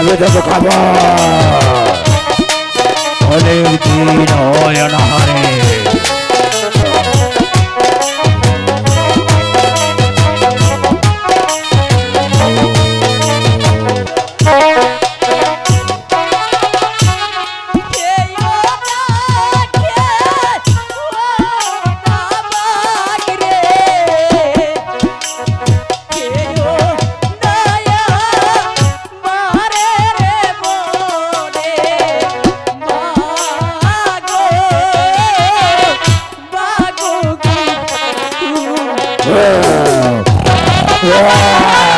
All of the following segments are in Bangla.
আমি দেব খাবার অনেক দিন হয় না Yeah.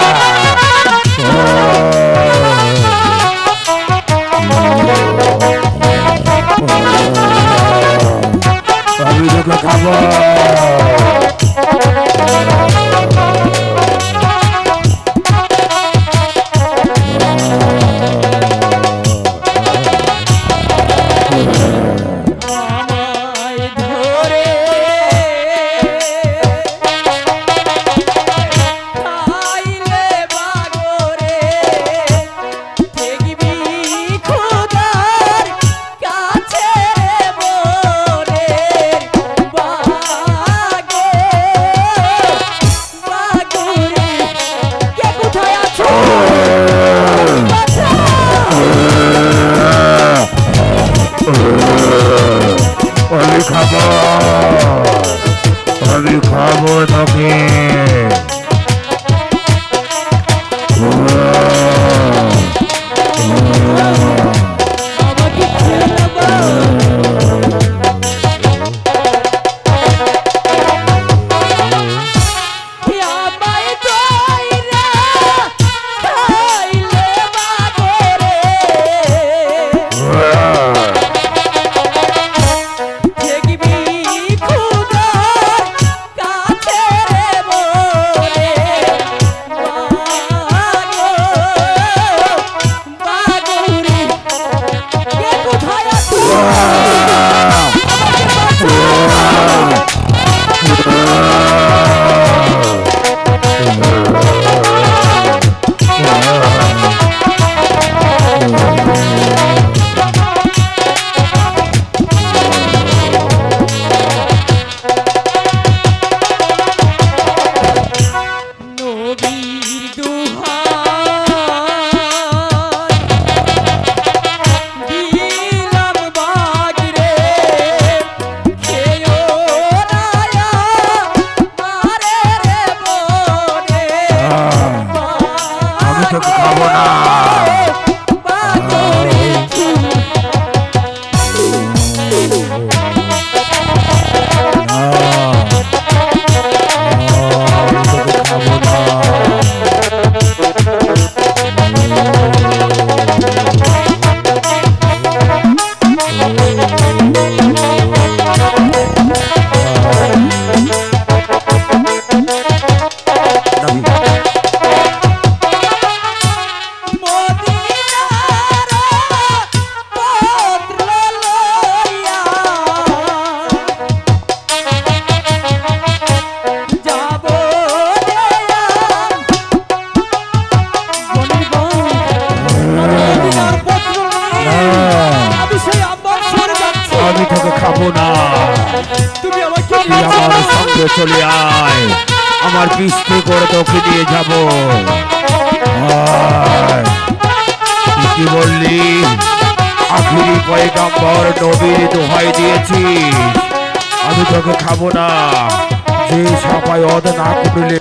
চলে আয়। আমার পিস্তি করে তোকে দিয়ে যাব। কি বললি? আখিরি পয়গাম্বর নবীর দোহাই দিয়েছি। আমি তোকে খাব না। যে সাপায় অদ না করলে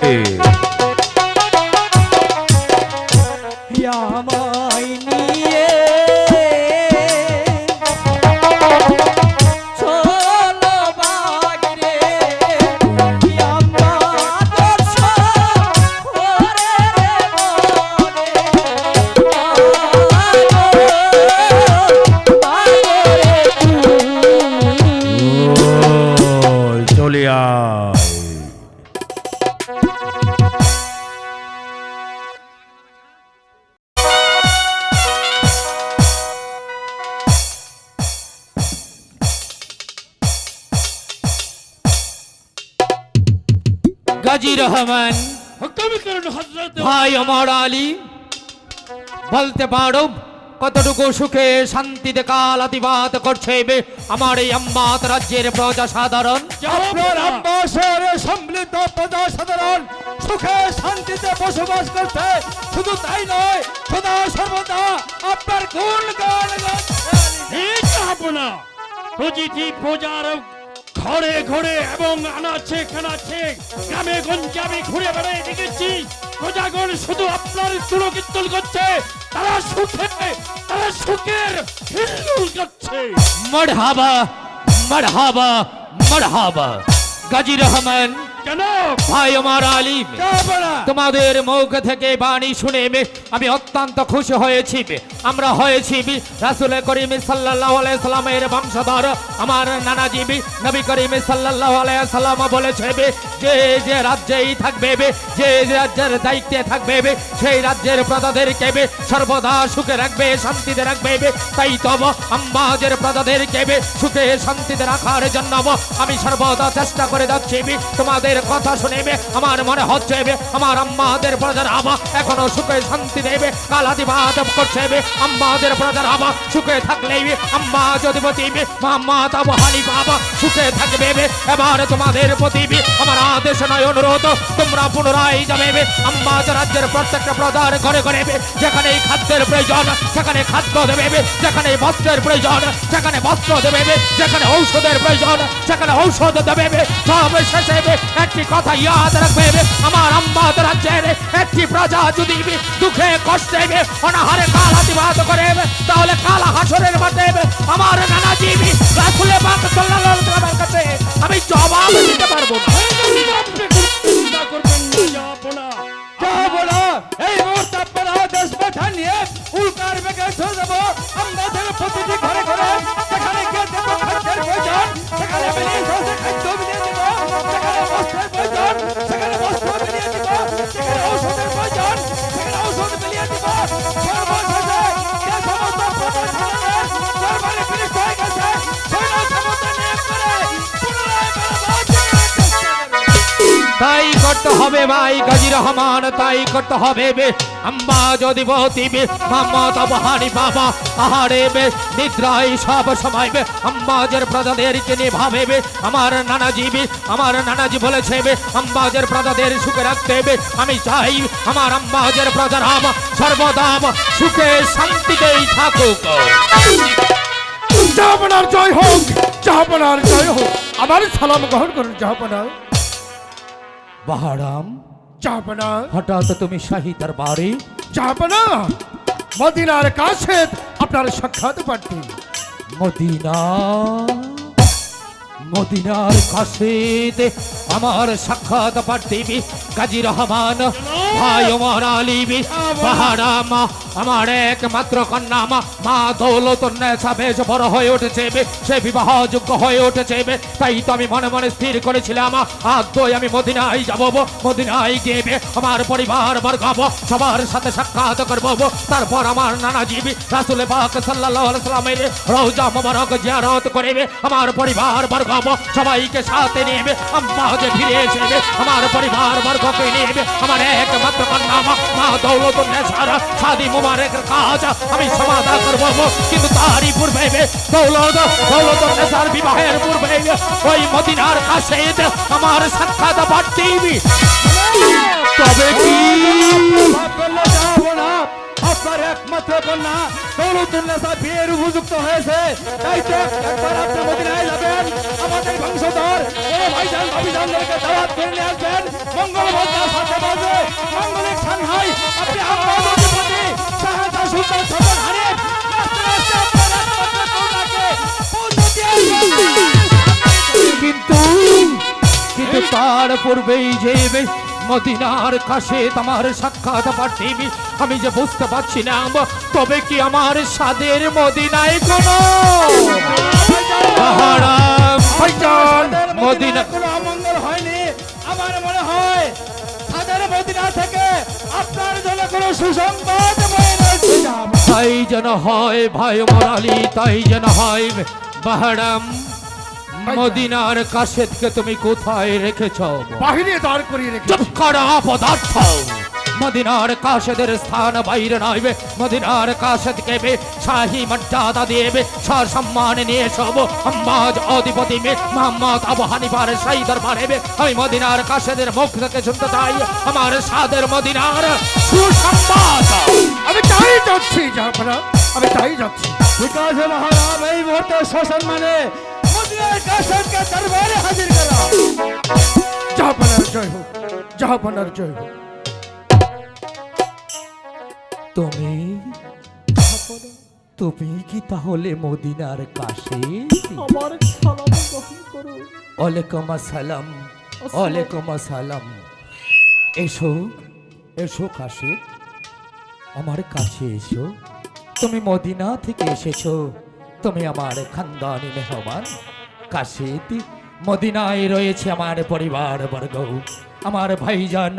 গাজী রহমান ভাই আমার আলী বলতে পারো কতটুকু সুখে শান্তিতে কাল অতিবাদ করছে বে আমার এই আম্মাত রাজ্যের প্রজা সাধারণ সম্মিলিত প্রজা সাধারণ সুখে শান্তিতে বসবাস করছে। শুধু তাই নয় সদা সর্বদা আপনার গুণ গান প্রতিটি প্রজার ঘরে ঘরে এবং আনাচ্ছে খানাচ্ছে গ্রামে গঞ্জে আমি ঘুরে বেড়াই দেখেছি। প্রজাগণ শুধু আপনার তুলকীর্তন করছে, তারা সুখে, তারা সুখের হিল্লুল করছে মরহাবা মরহাবা মরহাবা। গাজী রহমান কেন ভাই আমার আলিম তোমাদের মুখ থেকে বাণী শুনে আমি অত্যন্ত খুশি হয়েছি আমরা হয়েছি রাসুল করিম সাল্লামের বংশধর। আমার নবী করিম সাল্লাম বলেছে যে যে রাজ্যেই থাকবে যে রাজ্যের দায়িত্বে থাকবে সেই রাজ্যের প্রজাদেরকে সর্বদা সুখে রাখবে শান্তিতে রাখবে তাই তব আম্বাজের প্রজাদেরকে সুখে শান্তিতে রাখার জন্য আমি সর্বদা চেষ্টা করে যাচ্ছি বি তোমাদের কথা শুনে বে আমার মনে হচ্ছে আমার আম্মাদের প্রজার আবা এখনও সুখে শান্তি দেবে কালাদিবাদ করছে আম্মাদের প্রজার আবা সুখে থাকলেই আম্মা যদি বতিবে মাম্মা তাব হানি বাবা সুখে থাকবে এবার তোমাদের প্রতিবি, আমার আদেশ নয়, অনুরোধ, তোমরা পুনরায় যাবে বে আম্মাজ রাজ্যের প্রত্যেকটা প্রজার ঘরে ঘরে যেখানে খাদ্যের প্রয়োজন, সেখানে খাদ্য দেবে যেখানে বস্ত্রের প্রয়োজন, সেখানে বস্ত্র দেবে যেখানে ঔষধের প্রয়োজন, সেখানে ঔষধ দেবে সব শেষে একটি কথা ইয়াদ রাখবে আমার আম্মাদ রাজ্যের একটি প্রজা যদি দুঃখে কষ্টে অনাহারে কাল হাতিবাদ করে তাহলে কাল হাসরের মাঠে আমার নানা জিবি রাসুলে পাক করতে হবে ভাই গাজী রহমান, তাই করতে হবে বে। আম্মা যদি বহতি বে মোহাম্মদ আবহানি বাবা, আহারে বে, নিদ্রায় সব সময় বে। আম্বাজের প্রজাদেরকে নিয়ে ভাবে বে, আমার নানাজি বে, আমার নানাজি বলেছে বে আম্বাজের প্রজাদের সুখে রাখতে বে। আমি চাই আমার আম্বাজের প্রজার আম সর্বদা সুখে শান্তিতেই থাকুক। জাহাপনার জয় হোক জাহাপনার জয় হোক। আমার সালাম গ্রহণ করুন জাহাপনা বাহারাম চাপনা হঠাৎ তুমি শাহী দরবারে? চাপনা মদিনার কাছে আপনার সাক্ষাৎ পাঠি মদিনা মদিনার কাছে আমার সাক্ষাৎ পাঠিবি কাজী রহমান। ভাই ওমর আলিবি পাহাড়া মা আমার একমাত্র কন্যা মা মা দৌলত বেশ বড় হয়ে উঠেছে সে বিবাহ যোগ্য হয়ে উঠেছে। তাই তো আমি মনে মনে স্থির করেছিলাম আদই আমি মদিনায় যাব মদিনায় গিয়ে আমার পরিবার বর্গাব সবার সাথে সাক্ষাৎ করব তারপর আমার নানা জিবি রাসুলে পাক সাল্লাল্লাহু আলাইহি সাল্লামের রওজা মোবারক জিয়ারত করবে আমার পরিবার বর্গাব সবাইকে সাথে নেবে আম্মা যে ফিরে এসেবে আমার পরিবার বর্গকে নেবে আমার একমাত্র কন্যা মা মা দৌলত নেশারা শাদি মুবারকের কাজ আমি সমাধা করব কিন্তু তারই পূর্বে বে, দৌলত দৌলত নেশার বিবাহের পূর্বে বে, ওই মদিনার কাছে আমার সাক্ষাৎ বাড়তেই তবে কি ভাব করলে যাব না আপনার একমাত্র কন্যা দৌলতুল্লাহ বিয়ের উপযুক্ত হয়েছে। তাই তো একবার আপনি মদিনায় যাবেন আমাদের বংশধর ও ভাইজান ভাবিজানদেরকে দাওয়াত করে নিয়ে আসবেন। মঙ্গল ভদ্রার সাথে বলবে মঙ্গলিক সাংহাই আপনি আপনার অধিপতি শাহজাহান সুলতান দিয়ে আসবেন। কিন্তু কিন্তু তার পূর্বেই যে মদিনার কাছে তোমার সাক্ষাৎ পাঠিবি আমি যে বুঝতে পারছি না তবে কি আমার স্বাদের মদিনায় কোন? পাহাড়াম ভাইজান তাদের মদিনা- মদিনা কোনো অমঙ্গল হয়নি। আমার মনে হয় তাদের মদিনা থেকে আপনার জন্য কোনো সুসংবাদ বয়ে রয়েছে যাব তাই যেন হয় ভাই মরালি তাই যেন হয় পাহাড়াম মদিনার কাছে থেকে তুমি কোথায় রেখেছ? বাহিরে দাঁড় করিয়ে রেখে চুপ করা পদার্থ মদিনার কাশেদের স্থান বাইরে নইবে মদিনার কাশেদ কেবে শাহি মর্যাদা দিয়েবে সম্মান নিয়ে সব আম্বাজ অধিপতি মে মোহাম্মদ আবু হানিফার সেই দরবারে আমি মদিনার কাশেদের মুখ থেকে শুনতে চাই আমার সাদের মদিনার সুসংবাদ আমি তাই যাচ্ছি জাহাপনা আমি তাই যাচ্ছি। ঠিক আছে মহারাজ এই মুহূর্তে শ্মশান মানে কাশনকে দরবারে হাজির করা। জাহাপনার জয় হোক জাহাপনার জয় হোক। তুমি তুমি কি তাহলে মদিনার কাশে আমার সালাম গ্রহণ করো। ওয়ালাইকুম আসসালাম ওয়ালাইকুম আসসালাম। এসো এসো কাশে আমার কাছে এসো। তুমি মদিনা থেকে এসেছ। তুমি আমার খানদানি মেহমান। কাশিদ মদিনায় রয়েছে আমার পরিবার বর্গ আমার ভাইজান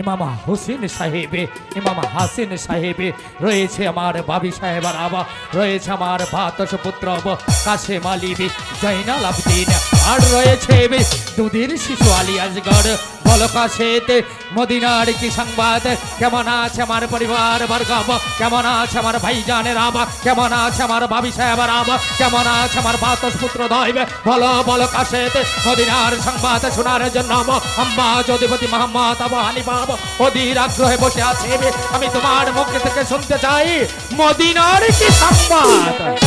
ইমাম হোসেন সাহেবে, ইমাম হাসিন সাহেবে রয়েছে আমার বাবি সাহেবার আবা, রয়েছে আমার ভাতস পুত্র কাশে আলিবি জৈনাল আবদিন। আর রয়েছে দুধের শিশু আলী আজগর বলো কাশেতে মদিনার কি সংবাদ? কেমন আছে আমার পরিবার বর্গ কেমন আছে আমার ভাইজানের আবা কেমন আছে আমার বাবি সাহেবের আবা কেমন আছে আমার বাতস পুত্র দৈব? বলো বলো কাশেতে মদিনার সংবাদ শোনার জন্য আম্মা যদিপতি মোহাম্মদ আবু হানিফা অধীর আগ্রহে বসে আছে আমি তোমার মুখ থেকে শুনতে চাই। মদিনার কি সংবাদ?